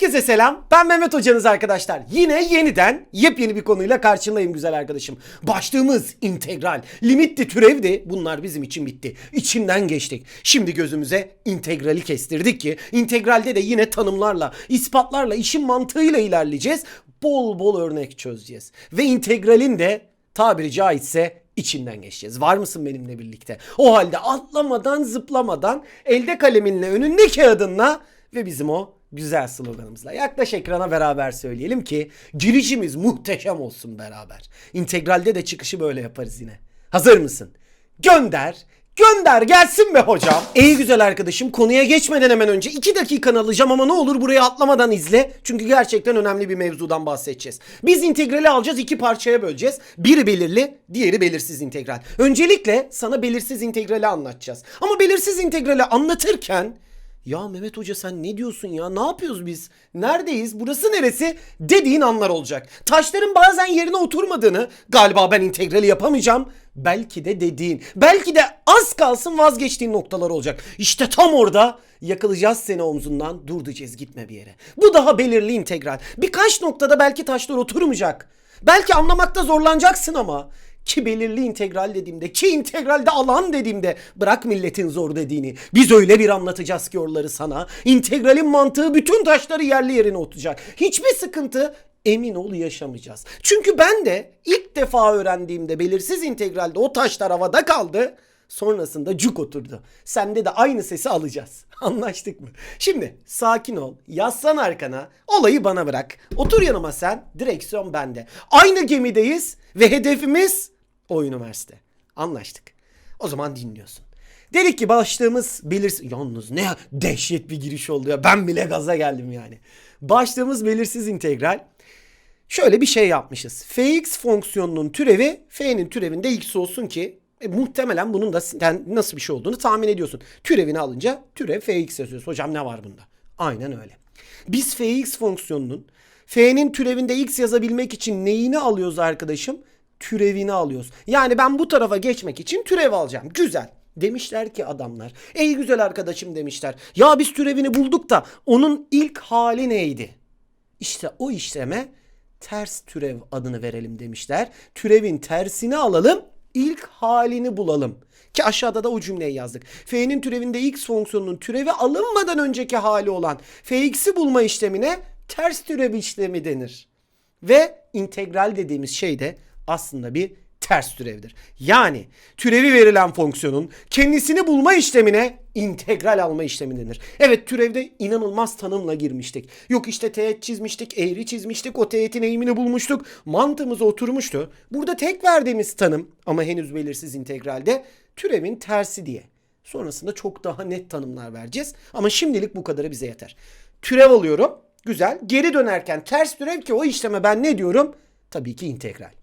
Herkese selam. Ben Mehmet hocanız arkadaşlar. Yine yeniden yepyeni bir konuyla karşındayım güzel arkadaşım. Başlığımız integral. Limitti, türevdi. Bunlar bizim için bitti. İçinden geçtik. Şimdi gözümüze integrali kestirdik ki integralde de yine tanımlarla, ispatlarla, işin mantığıyla ilerleyeceğiz. Bol bol örnek çözeceğiz. Ve integralin de tabiri caizse içinden geçeceğiz. Var mısın benimle birlikte? O halde atlamadan zıplamadan elde kaleminle önünde kağıdınla ve bizim o güzel sloganımızla yaklaş ekrana beraber söyleyelim ki girişimiz muhteşem olsun beraber. İntegralde de çıkışı böyle yaparız yine. Hazır mısın? Gönder, gönder gelsin be hocam. Ey güzel arkadaşım konuya geçmeden hemen önce 2 dakikanı alacağım ama ne olur buraya atlamadan izle. Çünkü gerçekten önemli bir mevzudan bahsedeceğiz. Biz integrali alacağız iki parçaya böleceğiz. Biri belirli, diğeri belirsiz integral. Öncelikle sana belirsiz integrali anlatacağız. Ama belirsiz integrali anlatırken ya Mehmet Hoca sen ne diyorsun ya? Ne yapıyoruz biz? Neredeyiz? Burası neresi? Dediğin anlar olacak. Taşların bazen yerine oturmadığını, galiba ben integrali yapamayacağım. Belki de dediğin, belki de az kalsın vazgeçtiğin noktalar olacak. İşte tam orada yakalayacağız seni omzundan. Dur gitme bir yere. Bu daha belirli integral. Birkaç noktada belki taşlar oturmayacak. Belki anlamakta zorlanacaksın ama ki belirli integral dediğimde ki integralde alan dediğimde bırak milletin zor dediğini. Biz öyle bir anlatacağız ki oraları sana. İntegralin mantığı bütün taşları yerli yerine oturacak. Hiçbir sıkıntı emin ol yaşamayacağız. Çünkü ben de ilk defa öğrendiğimde belirsiz integralde o taşlar havada kaldı. Sonrasında cuk oturdu. Sende de aynı sesi alacağız. Anlaştık mı? Şimdi sakin ol. Yaslan arkana. Olayı bana bırak. Otur yanıma sen. Direksiyon bende. Aynı gemideyiz ve hedefimiz o üniversite. Anlaştık. O zaman dinliyorsun. Dedik ki başlığımız belirsiz... Yalnız ne dehşet bir giriş oldu ya. Ben bile gaza geldim yani. Başlığımız belirsiz integral. Şöyle bir şey yapmışız. fx fonksiyonunun türevi f'nin türevinde x olsun ki e, muhtemelen bunun da nasıl bir şey olduğunu tahmin ediyorsun. Türevini alınca türev fx yazıyoruz. Hocam ne var bunda? Aynen öyle. Biz fx fonksiyonunun f'nin türevinde x yazabilmek için neyini alıyoruz arkadaşım? Türevini alıyoruz. Yani ben bu tarafa geçmek için türev alacağım. Güzel. Demişler ki adamlar. Ey güzel arkadaşım demişler. Ya biz türevini bulduk da onun ilk hali neydi? İşte o işleme ters türev adını verelim demişler. Türevin tersini alalım, ilk halini bulalım. Ki aşağıda da o cümleyi yazdık. F'nin türevinde x fonksiyonunun türevi alınmadan önceki hali olan fx'i bulma işlemine ters türev işlemi denir. Ve integral dediğimiz şey de aslında bir ters türevdir. Yani türevi verilen fonksiyonun kendisini bulma işlemine integral alma işlemi denir. Evet türevde inanılmaz tanımla girmiştik. Yok işte teğet çizmiştik, eğri çizmiştik, o teğetin eğimini bulmuştuk. Mantığımıza oturmuştu. Burada tek verdiğimiz tanım ama henüz belirsiz integralde türevin tersi diye. Sonrasında çok daha net tanımlar vereceğiz. Ama şimdilik bu kadarı bize yeter. Türev alıyorum. Güzel. Geri dönerken ters türev ki o işleme ben ne diyorum? Tabii ki integral.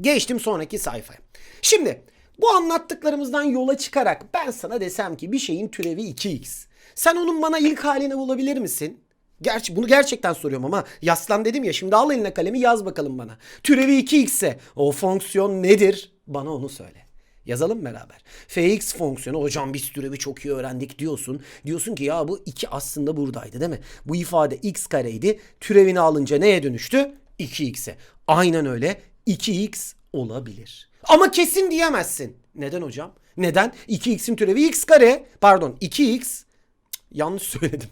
Geçtim sonraki sayfaya. Şimdi bu anlattıklarımızdan yola çıkarak ben sana desem ki bir şeyin türevi 2x. Sen onun bana ilk halini bulabilir misin? Gerçi bunu gerçekten soruyorum ama yaslan dedim ya şimdi al eline kalemi yaz bakalım bana. Türevi 2x ise o fonksiyon nedir? Bana onu söyle. Yazalım beraber. fx fonksiyonu hocam biz türevi çok iyi öğrendik diyorsun. Diyorsun ki ya bu 2 aslında buradaydı değil mi? Bu ifade x kareydi. Türevini alınca neye dönüştü? 2x'e. Aynen öyle. 2x olabilir. Ama kesin diyemezsin. Neden hocam? Neden? 2x'in türevi x kare. Pardon 2x. Cık, yanlış söyledim.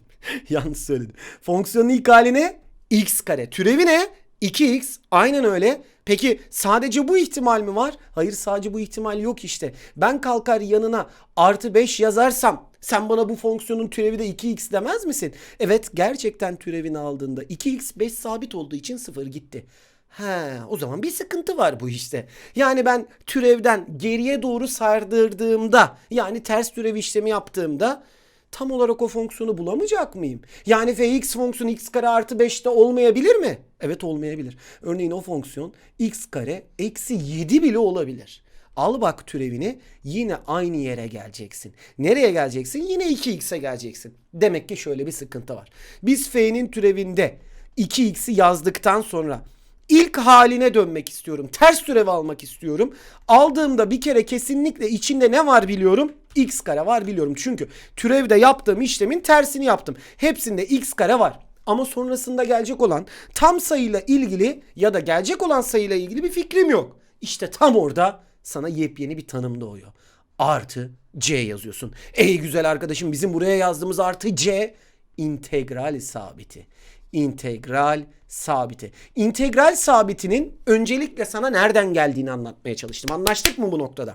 yanlış söyledim. Fonksiyonun ilk hali ne? x kare. Türevi ne? 2x. Aynen öyle. Peki sadece bu ihtimal mi var? Hayır sadece bu ihtimal yok işte. Ben kalkar yanına artı 5 yazarsam sen bana bu fonksiyonun türevi de 2x demez misin? Evet gerçekten türevini aldığında 2x 5 sabit olduğu için 0 gitti. He, o zaman bir sıkıntı var bu işte. Yani ben türevden geriye doğru sardırdığımda yani ters türev işlemi yaptığımda tam olarak o fonksiyonu bulamayacak mıyım? Yani fx fonksiyonu x kare artı 5'te olmayabilir mi? Evet olmayabilir. Örneğin o fonksiyon x kare eksi 7 bile olabilir. Al bak türevini yine aynı yere geleceksin. Nereye geleceksin? Yine 2x'e geleceksin. Demek ki şöyle bir sıkıntı var. Biz f'nin türevinde 2x'i yazdıktan sonra ilk haline dönmek istiyorum. Ters türev almak istiyorum. Aldığımda bir kere kesinlikle içinde ne var biliyorum? x kare var biliyorum. Çünkü türevde yaptığım işlemin tersini yaptım. Hepsinde x kare var. Ama sonrasında gelecek olan tam sayıyla ilgili ya da gelecek olan sayıyla ilgili bir fikrim yok. İşte tam orada sana yepyeni bir tanım doğuyor. Artı C yazıyorsun. Ey güzel arkadaşım bizim buraya yazdığımız artı C integral sabiti. İntegral sabiti. İntegral sabitinin öncelikle sana nereden geldiğini anlatmaya çalıştım. Anlaştık mı bu noktada?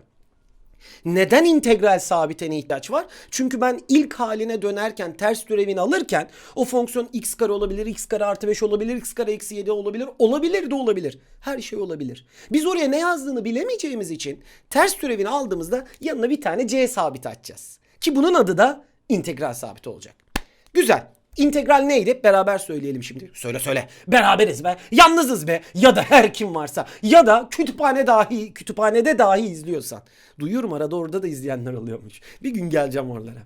Neden integral sabitine ihtiyaç var? Çünkü ben ilk haline dönerken ters türevini alırken o fonksiyon x kare olabilir, x kare artı 5 olabilir, x kare eksi 7 olabilir, olabilir de olabilir. Her şey olabilir. Biz oraya ne yazdığını bilemeyeceğimiz için ters türevini aldığımızda yanına bir tane c sabiti açacağız. Ki bunun adı da integral sabiti olacak. Güzel. İntegral neydi? Beraber söyleyelim şimdi. Söyle söyle. Beraberiz be. Yalnızız be. Ya da her kim varsa. Ya da kütüphane dahi, kütüphanede dahi izliyorsan. Duyuyorum arada orada da izleyenler oluyormuş. Bir gün geleceğim oralara.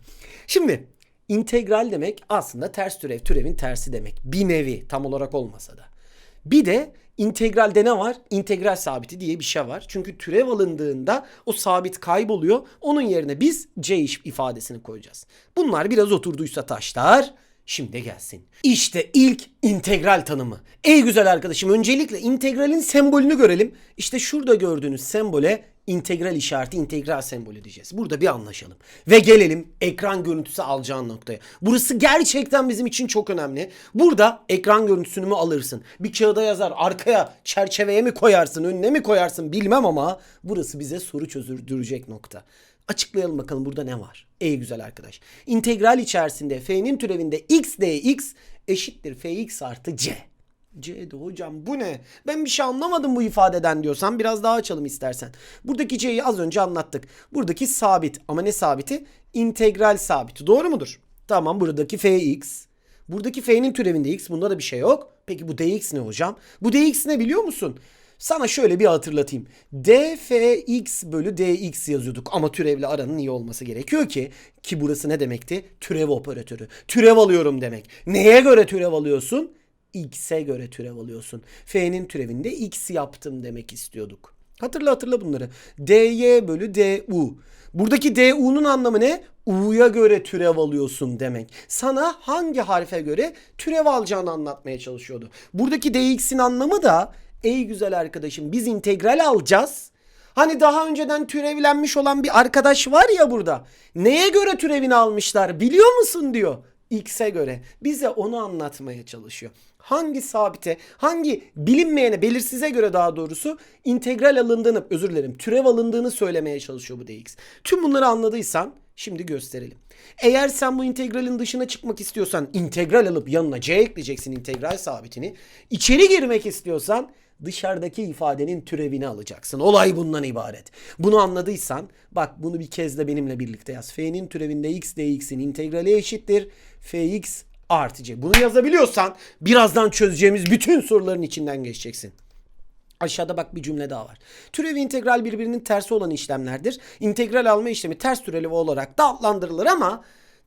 Şimdi integral demek aslında ters türev. Türevin tersi demek. Bir nevi tam olarak olmasa da. Bir de integralde ne var? İntegral sabiti diye bir şey var. Çünkü türev alındığında o sabit kayboluyor. Onun yerine biz c ifadesini koyacağız. Bunlar biraz oturduysa taşlar. Şimdi gelsin. İşte ilk integral tanımı. Ey güzel arkadaşım öncelikle integralin sembolünü görelim. İşte şurada gördüğünüz sembole integral işareti, integral sembolü diyeceğiz. Burada bir anlaşalım. Ve gelelim ekran görüntüsü alacağın noktaya. Burası gerçekten bizim için çok önemli. Burada ekran görüntüsünü mü alırsın? Bir kağıda yazar, arkaya, çerçeveye mi koyarsın, önüne mi koyarsın bilmem ama burası bize soru çözdürecek nokta. Açıklayalım bakalım burada ne var? Ey güzel arkadaş. İntegral içerisinde f'nin türevinde x dx eşittir fx artı c. C'de hocam bu ne? Ben bir şey anlamadım bu ifadeden diyorsan biraz daha açalım istersen. Buradaki C'yi az önce anlattık. Buradaki sabit ama ne sabiti? İntegral sabiti. Doğru mudur? Tamam buradaki fx. Buradaki f'nin türevinde x. Bunda da bir şey yok. Peki bu dx ne hocam? Bu dx ne biliyor musun? Sana şöyle bir hatırlatayım. dfx bölü dx yazıyorduk ama türevle aranın iyi olması gerekiyor ki ki burası ne demekti? Türev operatörü. Türev alıyorum demek. Neye göre türev alıyorsun? x'e göre türev alıyorsun. F'nin türevinde x yaptım demek istiyorduk. Hatırla hatırla bunları. dy bölü du. Buradaki du'nun anlamı ne? u'ya göre türev alıyorsun demek. Sana hangi harfe göre türev alacağını anlatmaya çalışıyordu. Buradaki dx'in anlamı da ey güzel arkadaşım biz integral alacağız. Hani daha önceden türevlenmiş olan bir arkadaş var ya burada. Neye göre türevini almışlar biliyor musun diyor. X'e göre bize onu anlatmaya çalışıyor. Hangi sabite, hangi bilinmeyene, belirsize göre daha doğrusu integral alındığını, özür dilerim, türev alındığını söylemeye çalışıyor bu dx. Tüm bunları anladıysan şimdi gösterelim. Eğer sen bu integralin dışına çıkmak istiyorsan integral alıp yanına c ekleyeceksin integral sabitini. İçeri girmek istiyorsan dışarıdaki ifadenin türevini alacaksın. Olay bundan ibaret. Bunu anladıysan bak bunu bir kez de benimle birlikte yaz. F'nin türevinde x dx'in integrali eşittir. fx artı c. Bunu yazabiliyorsan birazdan çözeceğimiz bütün soruların içinden geçeceksin. Aşağıda bak bir cümle daha var. Türev integral birbirinin tersi olan işlemlerdir. İntegral alma işlemi ters türevi olarak da adlandırılır ama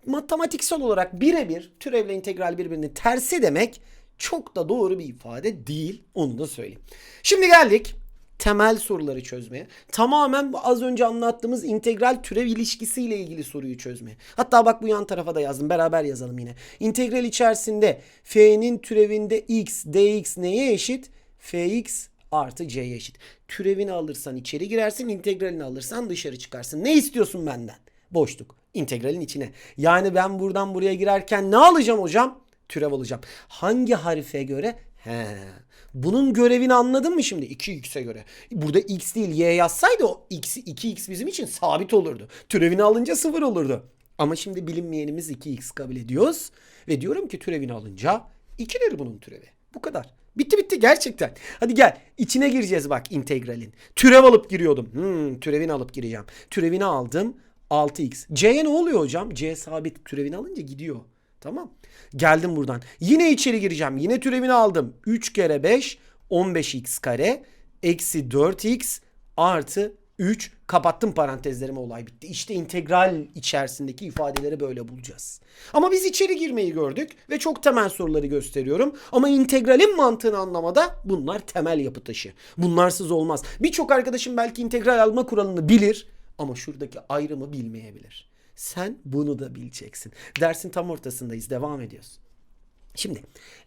matematiksel olarak birebir türevle integral birbirinin tersi demek çok da doğru bir ifade değil. Onu da söyleyeyim. Şimdi geldik temel soruları çözmeye. Tamamen az önce anlattığımız integral türev ilişkisiyle ilgili soruyu çözmeye. Hatta bak bu yan tarafa da yazdım. Beraber yazalım yine. İntegral içerisinde f'nin türevinde x, dx neye eşit? fx artı c'ye eşit. Türevini alırsan içeri girersin, integralini alırsan dışarı çıkarsın. Ne istiyorsun benden? Boşluk. İntegralin içine. Yani ben buradan buraya girerken ne alacağım hocam? Türev alacağım. Hangi harife göre? He. Bunun görevini anladın mı şimdi? 2x'e göre. Burada x değil y yazsaydı o x, 2x bizim için sabit olurdu. Türevini alınca 0 olurdu. Ama şimdi bilinmeyenimiz 2x kabul ediyoruz. Ve diyorum ki türevini alınca 2'dir bunun türevi. Bu kadar. Bitti bitti gerçekten. Hadi gel içine gireceğiz bak integralin. Türev alıp giriyordum. Hmm, türevini alıp gireceğim. Türevini aldım 6x. C'ye ne oluyor hocam? C sabit türevini alınca gidiyor. Tamam. Geldim buradan. Yine içeri gireceğim. Yine türevini aldım. 3 kere 5 15x kare eksi 4x artı 3 kapattım parantezlerime olay bitti. İşte integral içerisindeki ifadeleri böyle bulacağız. Ama biz içeri girmeyi gördük ve çok temel soruları gösteriyorum. Ama integralin mantığını anlamada bunlar temel yapı taşı. Bunlarsız olmaz. Birçok arkadaşım belki integral alma kuralını bilir ama şuradaki ayrımı bilmeyebilir. Sen bunu da bileceksin. Dersin tam ortasındayız. Devam ediyoruz. Şimdi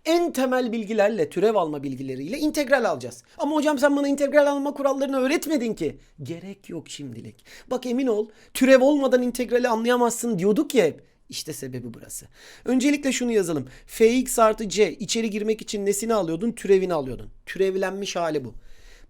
en temel bilgilerle türev alma bilgileriyle integral alacağız. Ama hocam sen bana integral alma kurallarını öğretmedin ki. Gerek yok şimdilik. Bak emin ol türev olmadan integrali anlayamazsın diyorduk ya hep. İşte sebebi burası. Öncelikle şunu yazalım. fx artı c içeri girmek için nesini alıyordun? Türevini alıyordun. Türevlenmiş hali bu.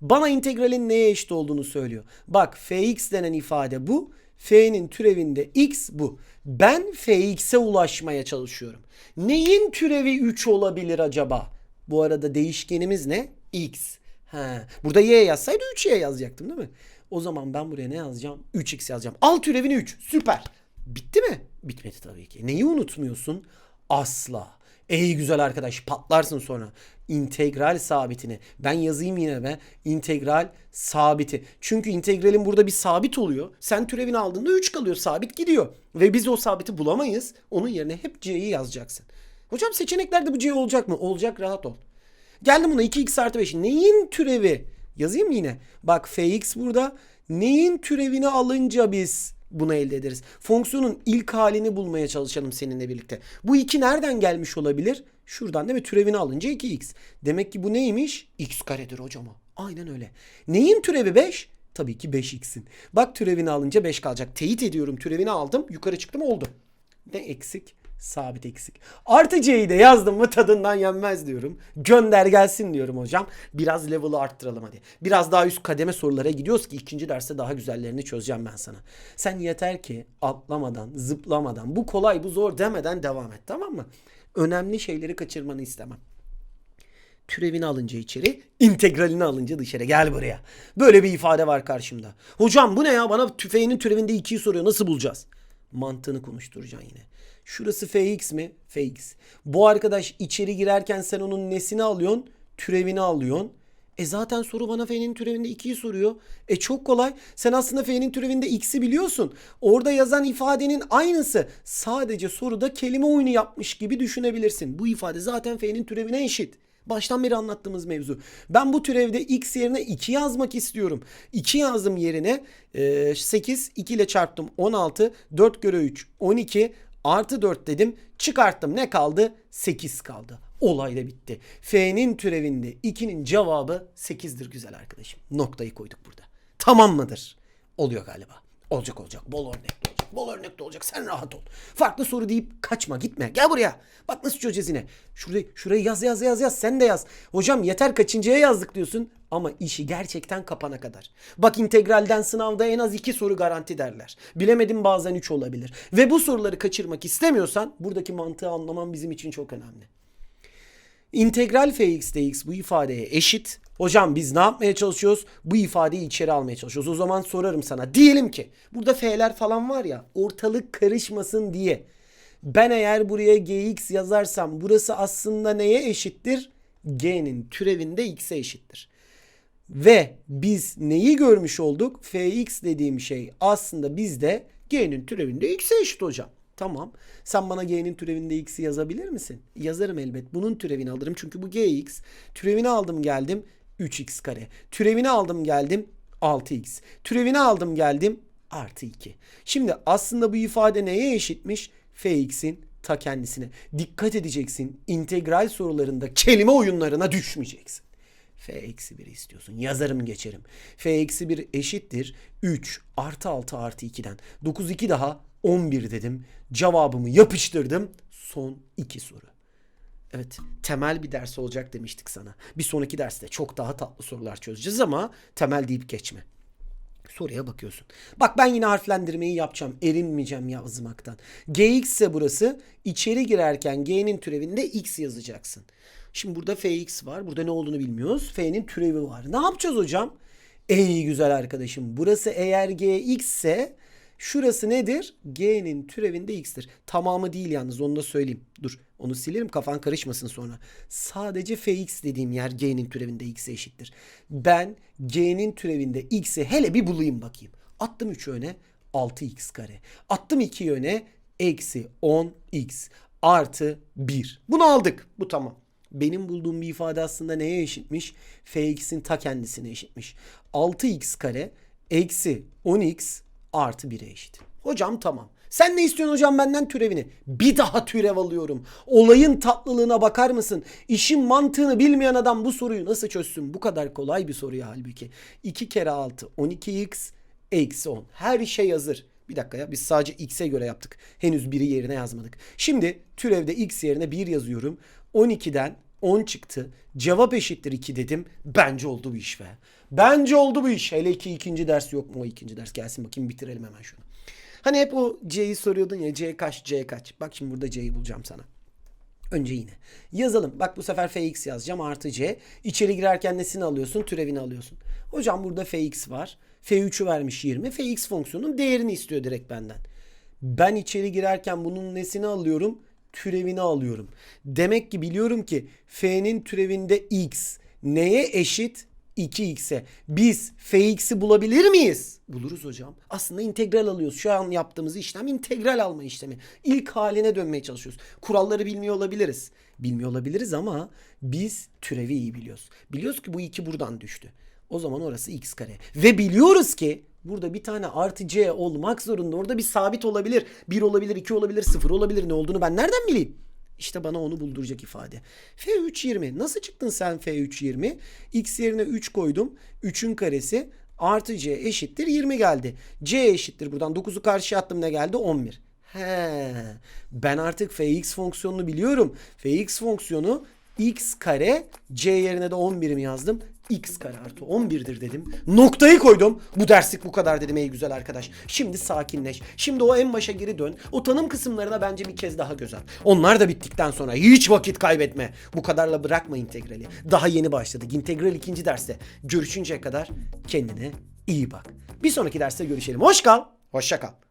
Bana integralin neye eşit olduğunu söylüyor. Bak fx denen ifade bu. F'nin türevinde x bu. Ben fx'e ulaşmaya çalışıyorum. Neyin türevi 3 olabilir acaba? Bu arada değişkenimiz ne? x. Ha, burada y yazsaydı 3y yazacaktım değil mi? O zaman ben buraya ne yazacağım? 3x yazacağım. Al türevini 3. Süper. Bitti mi? Bitmedi tabii ki. Neyi unutmuyorsun? Asla. Ey güzel arkadaş patlarsın sonra. İntegral sabitini. Ben yazayım yine be. İntegral sabiti. Çünkü integralin burada bir sabit oluyor. Sen türevini aldığında 3 kalıyor. Sabit gidiyor. Ve biz o sabiti bulamayız. Onun yerine hep c'yi yazacaksın. Hocam seçeneklerde bu c olacak mı? Olacak rahat ol. Geldim buna 2x artı 5. Neyin türevi? Yazayım yine? Bak fx burada. Neyin türevini alınca biz bunu elde ederiz. Fonksiyonun ilk halini bulmaya çalışalım seninle birlikte. Bu 2 nereden gelmiş olabilir? Şuradan değil mi? Türevini alınca 2x. Demek ki bu neymiş? x karedir hocam o. Aynen öyle. Neyin türevi 5? Tabii ki 5x'in. Bak türevini alınca 5 kalacak. Teyit ediyorum türevini aldım. Yukarı çıktım oldu. Ne eksik? Sabit eksik. Artı c'yi de yazdım mı tadından yenmez diyorum. Gönder gelsin diyorum hocam. Biraz level'ı arttıralım hadi. Biraz daha üst kademe sorulara gidiyoruz ki ikinci derste daha güzellerini çözeceğim ben sana. Sen yeter ki atlamadan, zıplamadan, bu kolay bu zor demeden devam et tamam mı? Önemli şeyleri kaçırmanı istemem. Türevini alınca içeri, integralini alınca dışarı. Gel buraya. Böyle bir ifade var karşımda. Hocam bu ne ya? Bana tüfeğinin türevinde 2'yi soruyor. Nasıl bulacağız? Mantığını konuşturacaksın yine. Şurası fx mi? fx. Bu arkadaş içeri girerken sen onun nesini alıyorsun? Türevini alıyorsun. E zaten soru bana f'nin türevinde 2'yi soruyor. E çok kolay. Sen aslında f'nin türevinde x'i biliyorsun. Orada yazan ifadenin aynısı. Sadece soruda kelime oyunu yapmış gibi düşünebilirsin. Bu ifade zaten f'nin türevine eşit. Baştan beri anlattığımız mevzu. Ben bu türevde x yerine 2 yazmak istiyorum. 2 yazdım yerine e, 8 2 ile çarptım 16 4 göre 3 12 artı 4 dedim çıkarttım ne kaldı 8 kaldı. Olay da bitti. F'nin türevinde 2'nin cevabı 8'dir güzel arkadaşım. Noktayı koyduk burada. Tamam mıdır? Oluyor galiba. Olacak olacak. Bol örnek de olacak. Bol örnek de olacak. Sen rahat ol. Farklı soru deyip kaçma gitme. Gel buraya. Bak nasıl çözeceğiz yine. Şurayı, şurayı yaz yaz yaz yaz. Sen de yaz. Hocam yeter kaçıncıya yazdık diyorsun. Ama işi gerçekten kapana kadar. Bak integralden sınavda en az iki soru garanti derler. Bilemedim bazen üç olabilir. Ve bu soruları kaçırmak istemiyorsan buradaki mantığı anlaman bizim için çok önemli. İntegral fx dx bu ifadeye eşit. Hocam biz ne yapmaya çalışıyoruz? Bu ifadeyi içeri almaya çalışıyoruz. O zaman sorarım sana. Diyelim ki burada f'ler falan var ya ortalık karışmasın diye. Ben eğer buraya gx yazarsam burası aslında neye eşittir? g'nin türevinde x'e eşittir. Ve biz neyi görmüş olduk? fx dediğim şey aslında bizde g'nin türevinde x'e eşit hocam. Tamam. Sen bana g'nin türevinde x'i yazabilir misin? Yazarım elbet. Bunun türevini alırım. Çünkü bu gx. Türevini aldım geldim 3x kare. Türevini aldım geldim 6x. Türevini aldım geldim artı 2. Şimdi aslında bu ifade neye eşitmiş? fx'in ta kendisine. Dikkat edeceksin. İntegral sorularında kelime oyunlarına düşmeyeceksin. F eksi 1 istiyorsun. Yazarım geçerim. f eksi 1 eşittir 3 artı 6 artı 2'den. 9 2 daha 11 dedim. Cevabımı yapıştırdım. Son iki soru. Evet temel bir ders olacak demiştik sana. Bir sonraki derste çok daha tatlı sorular çözeceğiz ama temel deyip geçme. Soruya bakıyorsun. Bak ben yine harflendirmeyi yapacağım. Erinmeyeceğim yazmaktan. Gx ise burası. İçeri girerken G'nin türevinde X yazacaksın. Şimdi burada Fx var. Burada ne olduğunu bilmiyoruz. F'nin türevi var. Ne yapacağız hocam? Ey güzel arkadaşım. Burası eğer Gx ise Şurası nedir? G'nin türevinde x'tir. Tamamı değil yalnız onu da söyleyeyim. Dur onu silerim kafan karışmasın sonra. Sadece fx dediğim yer G'nin türevinde x'e eşittir. Ben G'nin türevinde x'i hele bir bulayım bakayım. Attım 3 öne 6x kare. Attım 2 yöne eksi 10x artı 1. Bunu aldık. Bu tamam. Benim bulduğum bir ifade aslında neye eşitmiş? fx'in ta kendisine eşitmiş. 6x kare eksi 10x artı 1'e eşit. Hocam tamam. Sen ne istiyorsun hocam benden türevini? Bir daha türev alıyorum. Olayın tatlılığına bakar mısın? İşin mantığını bilmeyen adam bu soruyu nasıl çözsün? Bu kadar kolay bir soru ya halbuki. 2 kere 6 12x eksi 10. Her şey hazır. Bir dakika ya biz sadece x'e göre yaptık. Henüz biri yerine yazmadık. Şimdi türevde x yerine 1 yazıyorum. 12'den 10 çıktı. Cevap eşittir 2 dedim. Bence oldu bu iş be. Bence oldu bu iş. Hele ki ikinci ders yok mu o ikinci ders? Gelsin bakayım bitirelim hemen şunu. Hani hep o C'yi soruyordun ya C kaç C kaç. Bak şimdi burada C'yi bulacağım sana. Önce yine. Yazalım. Bak bu sefer fx yazacağım artı c. İçeri girerken nesini alıyorsun? Türevini alıyorsun. Hocam burada fx var. f3'ü vermiş 20. fx fonksiyonun değerini istiyor direkt benden. Ben içeri girerken bunun nesini alıyorum? Türevini alıyorum. Demek ki biliyorum ki f'nin türevinde x neye eşit? 2x'e. Biz fx'i bulabilir miyiz? Buluruz hocam. Aslında integral alıyoruz. Şu an yaptığımız işlem integral alma işlemi. İlk haline dönmeye çalışıyoruz. Kuralları bilmiyor olabiliriz. Bilmiyor olabiliriz ama biz türevi iyi biliyoruz. Biliyoruz ki bu 2 buradan düştü. O zaman orası x kare. Ve biliyoruz ki burada bir tane artı c olmak zorunda. Orada bir sabit olabilir. 1 olabilir, 2 olabilir, 0 olabilir. Ne olduğunu ben nereden bileyim? İşte bana onu bulduracak ifade. F3 20. Nasıl çıktın sen F3 20? X yerine 3 koydum. 3'ün karesi artı C eşittir 20 geldi. C eşittir buradan 9'u karşıya attım ne geldi? 11. He, ben artık fx fonksiyonunu biliyorum. fx fonksiyonu x kare c yerine de 11'imi yazdım. x kare artı 11'dir dedim. Noktayı koydum. Bu derslik bu kadar dedim ey güzel arkadaş. Şimdi sakinleş. Şimdi o en başa geri dön. O tanım kısımlarına bence bir kez daha göz at. Onlar da bittikten sonra hiç vakit kaybetme. Bu kadarla bırakma integrali. Daha yeni başladık. İntegral ikinci derste. Görüşünceye kadar kendine iyi bak. Bir sonraki derste görüşelim. Hoş kal. Hoşça kal.